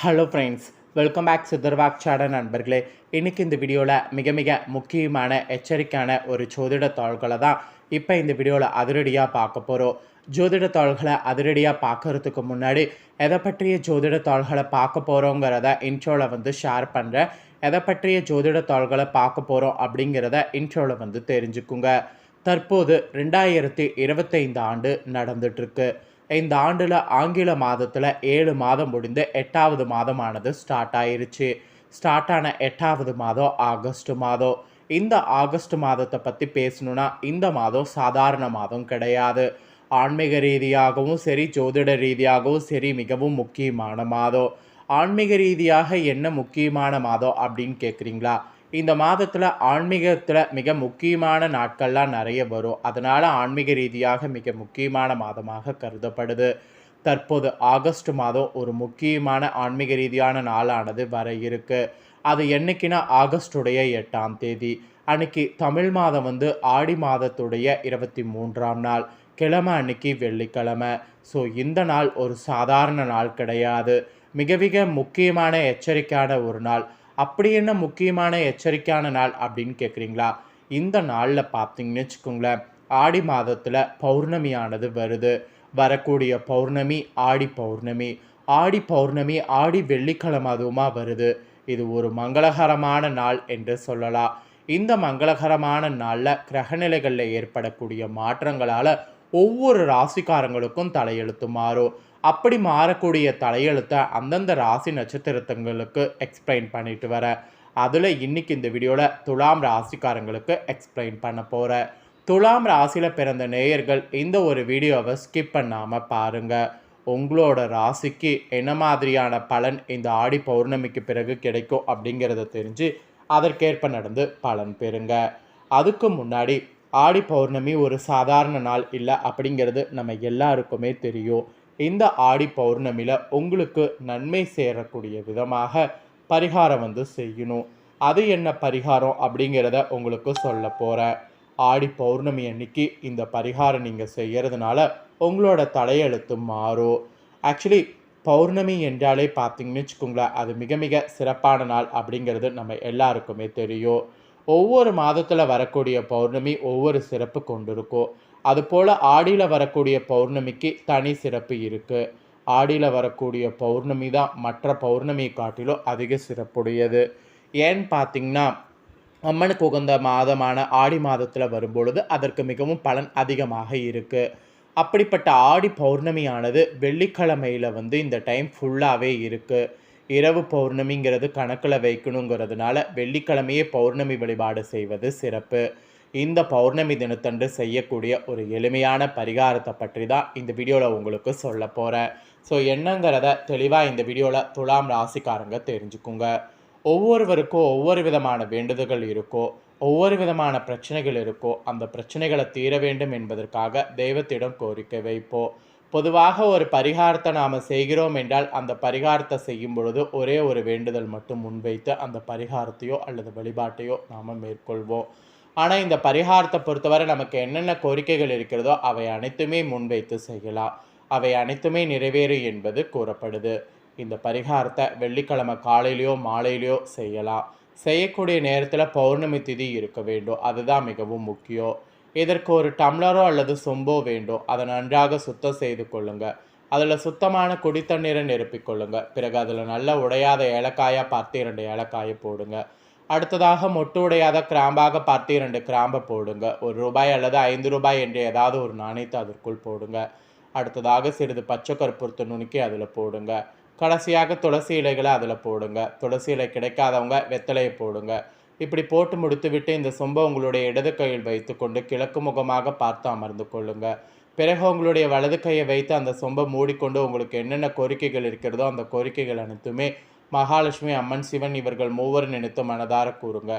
Hello friends welcome back சித்தர்வாக் channel நண்பர்களே. இன்றைக்கி இந்த வீடியோவில் மிக மிக முக்கியமான எச்சரிக்கையான ஒரு ஜோதிட தாள்களை தான் இப்போ இந்த வீடியோவில் அதிரடியாக பார்க்க போகிறோம் ஜோதிட தாள்களை அதிரடியாக பார்க்கறதுக்கு முன்னாடி எதை பற்றிய ஜோதிட தாள்களை பார்க்க போகிறோங்கிறத இன்ட்ரோவில் வந்து ஷேர் பண்ணுறேன் எதை பற்றிய ஜோதிட தாள்களை பார்க்க போகிறோம் அப்படிங்கிறத இன்ட்ரோவில் வந்து தெரிஞ்சுக்குங்க. தற்போது ரெண்டாயிரத்தி இருபத்தைந்து ஆண்டு நடந்துட்டுருக்கு இந்த ஆண்டில் ஆங்கில மாதத்தில் ஏழு மாதம் முடிந்து எட்டாவது மாதமானது ஸ்டார்ட் ஆயிருச்சு. ஸ்டார்ட் ஆன எட்டாவது மாதம் ஆகஸ்ட் மாதம். இந்த ஆகஸ்ட் மாதத்தை பற்றி பேசணுன்னா இந்த மாதம் சாதாரண மாதம் கிடையாது. ஆன்மீக ரீதியாகவும் சரி ஜோதிட ரீதியாகவும் சரி மிகவும் முக்கியமான மாதம். ஆன்மீக ரீதியாக என்ன முக்கியமான மாதம் அப்படின்னு கேட்குறீங்களா இந்த மாதத்தில் ஆன்மீகத்தில் மிக முக்கியமான நாட்கள்லாம் நிறைய வரும். அதனால் ஆன்மீக ரீதியாக மிக முக்கியமான மாதமாக கருதப்படுது. தற்போது ஆகஸ்ட் மாதம் ஒரு முக்கியமான ஆன்மீக ரீதியான நாளானது வர இருக்கு. அது என்னைக்குன்னா ஆகஸ்டுடைய எட்டாம் தேதி. அன்னைக்கு தமிழ் மாதம் வந்து ஆடி மாதத்துடைய இருபத்தி மூன்றாம் நாள். கிழமை அன்னைக்கு வெள்ளிக்கிழமை. ஸோ இந்த நாள் ஒரு சாதாரண நாள் கிடையாது. மிக மிக முக்கியமான எச்சரிக்கையான ஒரு நாள். அப்படி என்ன முக்கியமான எச்சரிக்கையான நாள் அப்படின்னு கேட்குறீங்களா இந்த நாளில் பார்த்தீங்கன்னு வச்சுக்கோங்களேன் ஆடி மாதத்தில் பௌர்ணமியானது வருது. வரக்கூடிய பௌர்ணமி ஆடி பௌர்ணமி. ஆடி பௌர்ணமி ஆடி வெள்ளிக்கிழமை அதுவுமா வருது. இது ஒரு மங்களகரமான நாள் என்று சொல்லலாம். இந்த மங்களகரமான நாளில் கிரகநிலைகளில் ஏற்படக்கூடிய மாற்றங்களால் ஒவ்வொரு ராசிக்காரங்களுக்கும் தலையெழுத்து மாறும். அப்படி மாறக்கூடிய தலையெழுத்தை அந்தந்த ராசி நட்சத்திரத்தங்களுக்கு எக்ஸ்பிளைன் பண்ணிட்டு வரேன் அதில் இன்றைக்கி இந்த வீடியோவில் துலாம் ராசிக்காரங்களுக்கு எக்ஸ்பிளைன் பண்ண போகிறேன் துலாம் ராசியில் பிறந்த நேயர்கள் இந்த ஒரு வீடியோவை ஸ்கிப் பண்ணாமல் பாருங்கள் உங்களோட ராசிக்கு என்ன மாதிரியான பலன் இந்த ஆடி பௌர்ணமிக்கு பிறகு கிடைக்கும் அப்படிங்கிறத தெரிஞ்சு அதற்கேற்ப நடந்து பலன் பெறுங்க. அதுக்கு முன்னாடி ஆடி பௌர்ணமி ஒரு சாதாரண நாள் இல்லை அப்படிங்கிறது நம்ம எல்லாருக்குமே தெரியும். இந்த ஆடி பௌர்ணமியில் உங்களுக்கு நன்மை சேரக்கூடிய விதமாக பரிகாரம் வந்து செய்யணும். அது என்ன பரிகாரம் அப்படிங்கிறத உங்களுக்கு சொல்ல போகிறேன் ஆடி பௌர்ணமி அன்னைக்கு இந்த பரிகாரம் நீங்கள் செய்கிறதுனால உங்களோட தலையெழுத்து மாறும். ஆக்சுவலி பௌர்ணமி என்றாலே பார்த்தீங்கன்னு வச்சுக்கோங்களேன் அது மிக மிக சிறப்பான நாள் அப்படிங்கிறது நம்ம எல்லாருக்குமே தெரியும். ஒவ்வொரு மாதத்தில் வரக்கூடிய பௌர்ணமி ஒவ்வொரு சிறப்பு கொண்டிருக்கும். அதுபோல் ஆடியில் வரக்கூடிய பௌர்ணமிக்கு தனி சிறப்பு இருக்குது ஆடியில் வரக்கூடிய பௌர்ணமி தான் மற்ற பௌர்ணமியை காட்டிலும் அதிக சிறப்புடையது. ஏன்னு பார்த்திங்கன்னா அம்மனுக்கு உகந்த மாதமான ஆடி மாதத்தில் வரும்பொழுது அதற்கு மிகவும் பலன் அதிகமாக இருக்குது அப்படிப்பட்ட ஆடி பௌர்ணமியானது வெள்ளிக்கிழமையில் வந்து இந்த டைம் ஃபுல்லாகவே இருக்குது இரவு பௌர்ணமிங்கிறது கணக்கில் வைக்கணுங்கிறதுனால வெள்ளிக்கிழமையே பௌர்ணமி வழிபாடு செய்வது சிறப்பு. இந்த பௌர்ணமி தினத்தன்று செய்யக்கூடிய ஒரு எளிமையான பரிகாரத்தை பற்றி தான் இந்த வீடியோவில் உங்களுக்கு சொல்ல போகிறேன் ஸோ என்னங்கிறத தெளிவாக இந்த வீடியோவில் துலாம் ராசிக்காரங்க தெரிஞ்சுக்குங்க. ஒவ்வொருவருக்கும் ஒவ்வொரு விதமான வேண்டுதல்கள் இருக்கோ ஒவ்வொரு விதமான பிரச்சனைகள் இருக்கோ அந்த பிரச்சனைகளை தீர வேண்டும் என்பதற்காக தெய்வத்திடம் கோரிக்கை வைப்போம் பொதுவாக ஒரு பரிகாரத்தை நாம் செய்கிறோம் என்றால் அந்த பரிகாரத்தை செய்யும் பொழுது ஒரே ஒரு வேண்டுதல் மட்டும் முன்வைத்து அந்த பரிகாரத்தையோ அல்லது வழிபாட்டையோ நாம் மேற்கொள்வோம். ஆனால் இந்த பரிகாரத்தை பொறுத்தவரை நமக்கு என்னென்ன கோரிக்கைகள் இருக்கிறதோ அவை அனைத்துமே முன்வைத்து செய்யலாம். அவை அனைத்துமே நிறைவேறும் என்பது கூறப்படுது. இந்த பரிகாரத்தை வெள்ளிக்கிழமை காலையிலையோ மாலையிலையோ செய்யலாம். செய்யக்கூடிய நேரத்தில் பௌர்ணமி திதி இருக்க வேண்டும். அதுதான் மிகவும் முக்கியம். இதற்கு ஒரு டம்ளரோ அல்லது சொம்போ வேண்டும். அதை நன்றாக சுத்தம் செய்து கொள்ளுங்க. அதில் சுத்தமான குடித்தண்ணீரை நிரப்பிக்கொள்ளுங்கள் பிறகு அதில் நல்ல உடையாத ஏலக்காயாக பார்த்து இரண்டு ஏலக்காயை போடுங்க. அடுத்ததாக மொட்டு உடையாத கிராம்பாக பார்த்து இரண்டு கிராம்பை போடுங்க. ஒரு ரூபாய் அல்லது ஐந்து ரூபாய் என்று ஏதாவது ஒரு நாணயத்தை அதற்குள் போடுங்க. அடுத்ததாக சிறிது பச்சை கற்பூரத்தை நுணுக்கி அதில் போடுங்க. கடைசியாக துளசி இலைகளை அதில் போடுங்க. துளசி இலை கிடைக்காதவங்க வெத்தலையை போடுங்க. இப்படி போட்டு முடித்துவிட்டு இந்த சொம்பை உங்களுடைய இடது கையில் வைத்துக்கொண்டு கிழக்கு முகமாக பார்த்து அமர்ந்து கொள்ளுங்க. பிறகு உங்களுடைய வலது கையை வைத்து அந்த சொம்பை மூடிக்கொண்டு உங்களுக்கு என்னென்ன கோரிக்கைகள் இருக்கிறதோ அந்த கோரிக்கைகள் அனைத்துமே மகாலட்சுமி அம்மன் சிவன் இவர்கள் மூவர் நினைத்து மனதார கூறுங்க.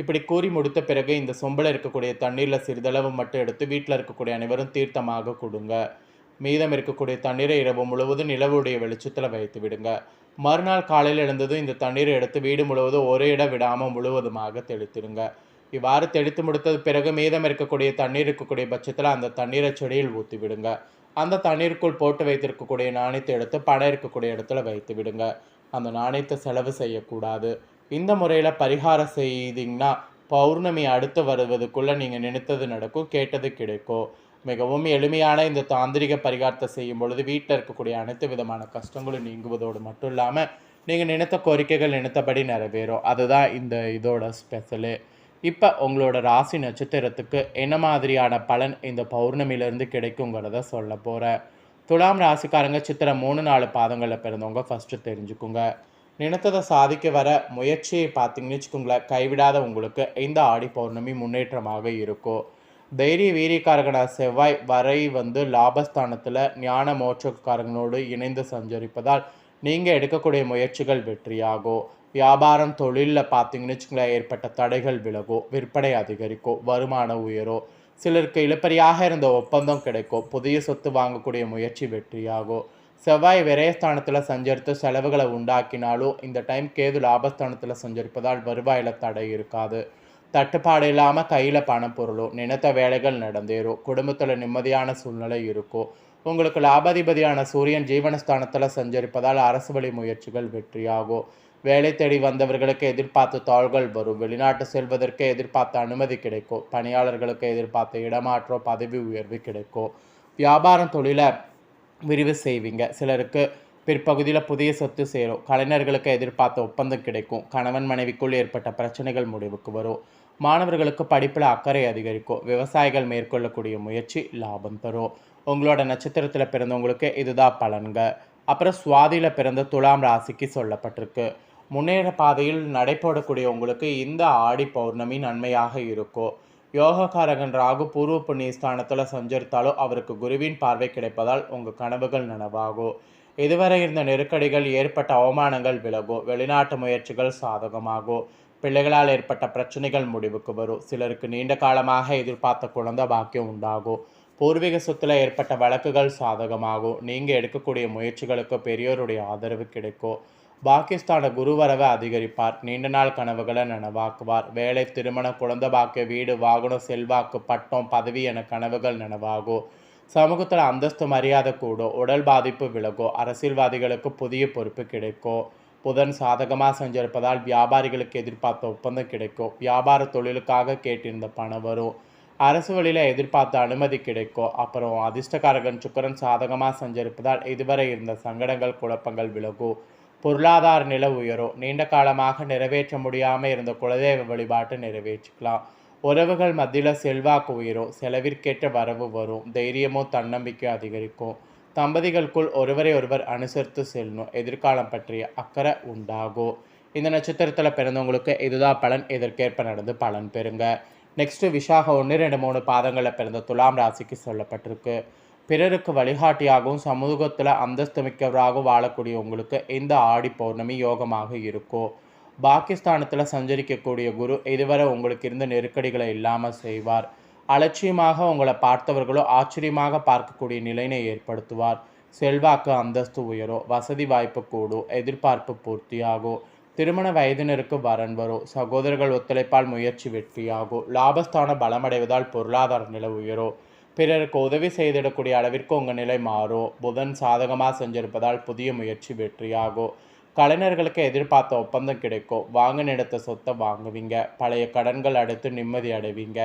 இப்படி கூறி முடித்த பிறகு இந்த சொம்பில் இருக்கக்கூடிய தண்ணீரில் சிறிதளவு மட்டும் எடுத்து வீட்டில் இருக்கக்கூடிய அனைவரும் தீர்த்தமாக கொடுங்க. மீதம் இருக்கக்கூடிய தண்ணீரை இரவு முழுவதும் நிலவுடைய வெளிச்சத்தில் வைத்து விடுங்க. மறுநாள் காலையில் எழுந்ததும் இந்த தண்ணீரை எடுத்து வீடு முழுவதும் ஒரே இடம் விடாமல் முழுவதுமாக தெளித்திடுங்க இவ்வாறு தெளித்து முடித்தது பிறகு மீதம் இருக்கக்கூடிய தண்ணீர் இருக்கக்கூடிய பட்சத்தில் அந்த தண்ணீரை செடியில் ஊற்றி விடுங்க. அந்த தண்ணீருக்குள் போட்டு வைத்திருக்கக்கூடிய நாணயத்தை எடுத்து பணம் இருக்கக்கூடிய இடத்துல வைத்து விடுங்க. அந்த நாணயத்தை செலவு செய்யக்கூடாது. இந்த முறையில் பரிகாரம் செய்தீங்கன்னா பௌர்ணமி அடுத்து வருவதுக்குள்ளே நீங்கள் நினைத்தது நடக்கும் கேட்டது கிடைக்கும். மிகவும் எளிமையான இந்த தாந்திரிக பரிகாரத்தை செய்யும் பொழுது வீட்டில் இருக்கக்கூடிய அனைத்து விதமான கஷ்டங்களும் நீங்குவதோடு மட்டும் இல்லாமல் நீங்கள் நினைத்த கோரிக்கைகள் நினைத்தபடி நிறைவேறும். அதுதான் இந்த இதோட ஸ்பெஷலு இப்போ உங்களோட ராசி நட்சத்திரத்துக்கு என்ன மாதிரியான பலன் இந்த பௌர்ணமியிலேருந்து கிடைக்குங்கிறத சொல்ல போகிறேன் துலாம் ராசிக்காரங்க சித்திரை மூணு நாலு பாதங்களில் பிறந்தவங்க ஃபஸ்ட்டு தெரிஞ்சுக்குங்க. நினைத்ததை சாதிக்க வர முயற்சியை பார்த்தீங்கன்னு வச்சுக்கோங்களேன் கைவிடாத உங்களுக்கு இந்த ஆடி பௌர்ணமி முன்னேற்றமாக இருக்கும். தைரிய வீரியக்காரகன செவ்வாய் வரை வந்து லாபஸ்தானத்தில் ஞான மோட்சக்காரங்களோடு இணைந்து சஞ்சரிப்பதால் நீங்கள் எடுக்கக்கூடிய முயற்சிகள் வெற்றியாகும். வியாபாரம் தொழிலில் பார்த்தீங்கன்னு வச்சுக்கோங்களேன் ஏற்பட்ட தடைகள் விலகும் விற்பனை அதிகரிக்கும் வருமானம் உயரும். சிலருக்கு இழுப்பறியாக இருந்த ஒப்பந்தம் கிடைக்கும். புதிய சொத்து வாங்கக்கூடிய முயற்சி வெற்றியாகும். செவ்வாய் விரயஸ்தானத்தில் சஞ்சரித்து செலவுகளை உண்டாக்கினாலும் இந்த டைம் கேது லாபஸ்தானத்தில் சஞ்சரிப்பதால் வருவாயில் தடை இருக்காது. தட்டுப்பாடு இல்லாமல் கையில் பணம் பொருளும் நினைத்த வேலைகள் நடந்தேறும். குடும்பத்தில் நிம்மதியான சூழ்நிலை இருக்கும். உங்களுக்கு லாபாதிபதியான சூரியன் ஜீவனஸ்தானத்தில் சஞ்சரிப்பதால் அரசு வழி முயற்சிகள் வெற்றியாகும். வேலை தேடி வந்தவர்களுக்கு எதிர்பார்த்த தாள்கள் வரும். வெளிநாட்டு செல்வதற்கு எதிர்பார்த்த அனுமதி கிடைக்கும். பணியாளர்களுக்கு எதிர்பார்த்த இடமாற்றம் பதவி உயர்வு கிடைக்கும். வியாபாரம் தொழிலை விரிவு செய்வீங்க. சிலருக்கு பிற்பகுதியில் புதிய சொத்து சேரும். கலைஞர்களுக்கு எதிர்பார்த்த ஒப்பந்தம் கிடைக்கும். கணவன் மனைவிக்குள் ஏற்பட்ட பிரச்சனைகள் முடிவுக்கு வரும். மாணவர்களுக்கு படிப்பில் அக்கறை அதிகரிக்கும். விவசாயிகள் மேற்கொள்ளக்கூடிய முயற்சி லாபம் தரும். உங்களோட நட்சத்திரத்தில் பிறந்தவங்களுக்கு இதுதான் பலன்கள் அப்புறம் சுவாதியில் பிறந்த துலாம் ராசிக்கு சொல்லப்பட்டிருக்கு. முன்னேற பாதையில் நடைபோடக்கூடிய உங்களுக்கு இந்த ஆடி பௌர்ணமி நன்மையாக இருக்கும் யோகக்காரகன் ராகு பூர்வ புண்ணிய ஸ்தானத்தில் சஞ்சரித்தாலும் அவருக்கு குருவின் பார்வை கிடைப்பதால் உங்கள் கனவுகள் நனவாகும் இதுவரை இருந்த நெருக்கடிகள் ஏற்பட்ட அவமானங்கள் விலகும் வெளிநாட்டு முயற்சிகள் சாதகமாகும் பிள்ளைகளால் ஏற்பட்ட பிரச்சனைகள் முடிவுக்கு வரும். சிலருக்கு நீண்ட காலமாக எதிர்பார்த்த குழந்தை பாக்கியம் உண்டாகும் பூர்வீக சொத்தில் ஏற்பட்ட வழக்குகள் சாதகமாகும். நீங்கள் எடுக்கக்கூடிய முயற்சிகளுக்கு பெரியோருடைய ஆதரவு கிடைக்கும். பாகிஸ்தான குருவரவை அதிகரிப்பார். நீண்ட நாள் கனவுகளை நனவாக்குவார். வேலை திருமண குழந்தை பாக்கிய வீடு வாகனம் செல்வாக்கு பட்டம் பதவி என கனவுகள் நனவாகும். சமூகத்தில் அந்தஸ்து மரியாதை கூடும். உடல் பாதிப்பு விலகும். அரசியல்வாதிகளுக்கு புதிய பொறுப்பு கிடைக்கும். புதன் சாதகமாக செஞ்சிருப்பதால் வியாபாரிகளுக்கு எதிர்பார்த்த ஒப்பந்தம் கிடைக்கும். வியாபார தொழிலுக்காக கேட்டிருந்த பணம் வரும். அரசு வழியில் எதிர்பார்த்த அனுமதி கிடைக்கும் அப்புறம் அதிர்ஷ்டக்காரகன் சுக்கரன் சாதகமாக செஞ்சிருப்பதால் இதுவரை இருந்த சங்கடங்கள் குழப்பங்கள் விலகும் பொருளாதார நில உயரும் நீண்ட காலமாக நிறைவேற்ற முடியாமல் இருந்த குலதெய்வ வழிபாட்டை நிறைவேற்றிக்கலாம். உறவுகள் மத்தியில் செல்வாக்கு உயரும் செலவிற்கேற்ற வரவு வரும் தைரியமும் தன்னம்பிக்கையும் அதிகரிக்கும் தம்பதிகளுக்குள் ஒருவரை ஒருவர் அனுசரித்து செல்லணும் எதிர்காலம் பற்றிய அக்கறை உண்டாகும் இந்த நட்சத்திரத்தில் பிறந்தவங்களுக்கு இதுதான் பலன் இதற்கேற்ப நடந்து பலன் பெறுங்க. நெக்ஸ்ட் விஷாக ஒன்று ரெண்டு மூணு பாதங்களில் பிறந்த துலாம் ராசிக்கு சொல்லப்பட்டிருக்கு. பிறருக்கு வழிகாட்டியாகவும் சமூகத்தில் அந்தஸ்து மிக்கவராகவும் வாழக்கூடிய உங்களுக்கு இந்த ஆடி பௌர்ணமி யோகமாக இருக்கும். பாகிஸ்தானத்தில் சஞ்சரிக்கக்கூடிய குரு இதுவரை உங்களுக்கு இருந்த நெருக்கடிகளை இல்லாமல் செய்வார். அலட்சியமாக உங்களை பார்த்தவர்களோ ஆச்சரியமாக பார்க்கக்கூடிய நிலையினை ஏற்படுத்துவார். செல்வாக்கு அந்தஸ்து உயரும். வசதி வாய்ப்பு கூடும். எதிர்பார்ப்பு பூர்த்தியாகும். திருமண வயதினருக்கு வரன் வரும் சகோதரர்கள் ஒத்துழைப்பால் முயற்சி வெற்றியாகும் லாபஸ்தான பலமடைவதால் பொருளாதார நிலை உயரும் பிறருக்கு உதவி செய்திடக்கூடிய அளவிற்கு உங்கள் நிலை மாறும் புதன் சாதகமாக செஞ்சிருப்பதால் புதிய முயற்சி வெற்றியாகும் கலைஞர்களுக்கு எதிர்பார்த்த ஒப்பந்தம் கிடைக்கும் வாங்க நினைத்த சொத்தை வாங்குவீங்க. பழைய கடன்கள் அடுத்து நிம்மதி அடைவீங்க.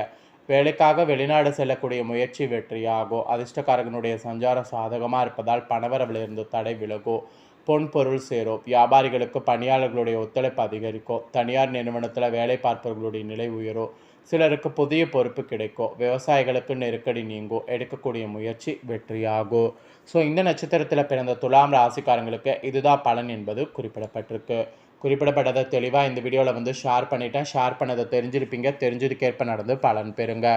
வேலைக்காக வெளிநாடு செல்லக்கூடிய முயற்சி வெற்றியாகும் அதிர்ஷ்டக்காரர்களுடைய சஞ்சாரம் சாதகமாக இருப்பதால் பணவரவிலிருந்து தடை விலகும் பொன் பொருள் சேரும். வியாபாரிகளுக்கு பணியாளர்களுடைய ஒத்துழைப்பு அதிகரிக்கும். தனியார் நிறுவனத்தில் வேலை பார்ப்பவர்களுடைய நிலை உயரும். சிலருக்கு புதிய பொறுப்பு கிடைக்கும். விவசாயிகளுக்கு நெருக்கடி நீங்கும். எடுக்கக்கூடிய முயற்சி வெற்றியாகும். ஸோ இந்த நட்சத்திரத்தில் பிறந்த துலாம் ராசிக்காரங்களுக்கு இதுதான் பலன் என்பது குறிப்பிடப்பட்டிருக்கு. குறிப்பிடப்பட்டதை தெளிவாக இந்த வீடியோவில் வந்து ஷேர் பண்ணிட்டேன். ஷேர் பண்ணதை தெரிஞ்சிருப்பீங்க. தெரிஞ்சதுக்கேற்ப நடந்து பலன் பெறுங்க.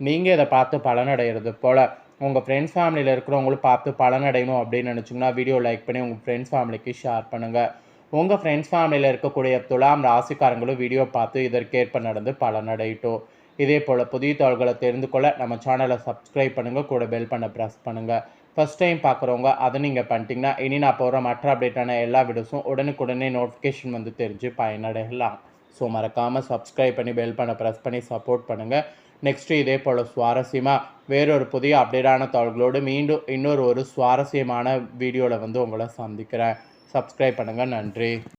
நீங்கள் இதை பார்த்து பலனடைகிறது போல் உங்கள் ஃப்ரெண்ட்ஸ் ஃபேமிலியில் இருக்கிறவங்களும் பார்த்து பலனடையணும் அப்படின்னு நினச்சிங்கன்னா வீடியோ லைக் பண்ணி உங்கள் ஃப்ரெண்ட்ஸ் ஃபேமிலிக்கு ஷேர் பண்ணுங்கள் உங்கள் ஃப்ரெண்ட்ஸ் ஃபேமிலியில் இருக்கக்கூடிய துலாம் ராசிக்காரங்களும் வீடியோ பார்த்து இதற்கேற்ப நடந்து பலனடையட்டும் இதே போல் புதிய தகவல்களை தெரிந்து கொள்ள நம்ம சேனலை சப்ஸ்கிரைப் பண்ணுங்கள் கூட பெல் பண்ண ப்ரெஸ் பண்ணுங்கள் ஃபஸ்ட் டைம் பார்க்குறவங்க அதை நீங்கள் பண்ணிட்டீங்கன்னா இனி நான் போகிற மற்ற அப்டேட்டான எல்லா வீடியோஸும் உடனுக்குடனே நோட்டிஃபிகேஷன் வந்து தெரிஞ்சு பயனடையலாம். ஸோ மறக்காமல் சப்ஸ்கிரைப் பண்ணி பெல் பண்ண ப்ரெஸ் பண்ணி சப்போர்ட் பண்ணுங்கள் நெக்ஸ்ட்டு இதே போல் சுவாரஸ்யமாக வேறொரு புதிய அப்டேட்டான தகவல்களோடு மீண்டும் இன்னொரு ஒரு சுவாரஸ்யமான வீடியோவில் வந்து உங்களை சந்திக்கிறேன். சப்ஸ்கிரைப் பண்ணுங்கள் நன்றி.